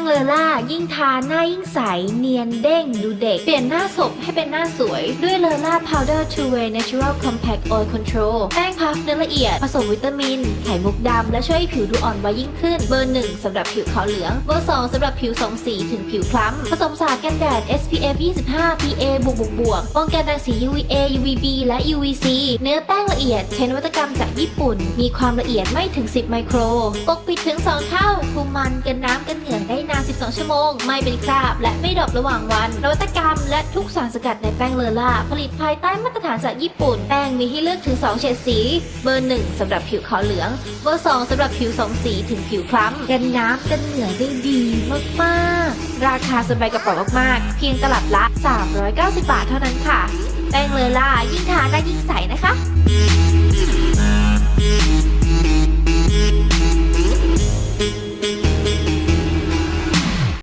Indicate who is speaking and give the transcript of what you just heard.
Speaker 1: งเลอล่า ยิ่งทาหน้ายิ่งใส เนียนเด้งดูเด็ก เปลี่ยนหน้าศพให้เป็นหน้าสวย ด้วยเลอล่า powder two way natural compact oil control แป้งพัฟเนื้อละเอียด ผสมวิตามิน ไขมุกดำ และช่วยให้ผิวดูอ่อนวัยยิ่งขึ้น เบอร์หนึ่งสำหรับผิวขาวเหลือง เบอร์สองสำหรับผิวสองสีถึงผิวคล้ำ ผสมสารกันแดด SPF 25 PA บวกบวกบวกป้องกันรังสี UVA UVB และ UVC เนื้อแป้งละเอียดใช้นวัตกรรมจากญี่ปุ่น มีความละเอียดไม่ถึง 10 ไมโครปกปิดถึง 2 เท่าคุมมันกันหน 12 ชั่วโมง ไม่เป็นคราบ และไม่ดรอประหว่างวัน นวัตกรรมและทุกสารสกัดในแป้งเลอล่า ผลิตภายใต้มาตรฐานจากญี่ปุ่น แป้งมีให้เลือกถึง 2 เฉดสี เบอร์ 1สำหรับผิวขาวเหลือง เบอร์ 2สำหรับผิวสองสีถึงผิวคล้ำกันน้ำกันเหงื่อยได้ดีมากๆ ราคาสบายกระเป๋ามากๆ เพียงตลับละ 390 บาทเท่านั้นค่ะ แป้งเลอล่ายิ่งทานได้ยิ่งใสนะคะ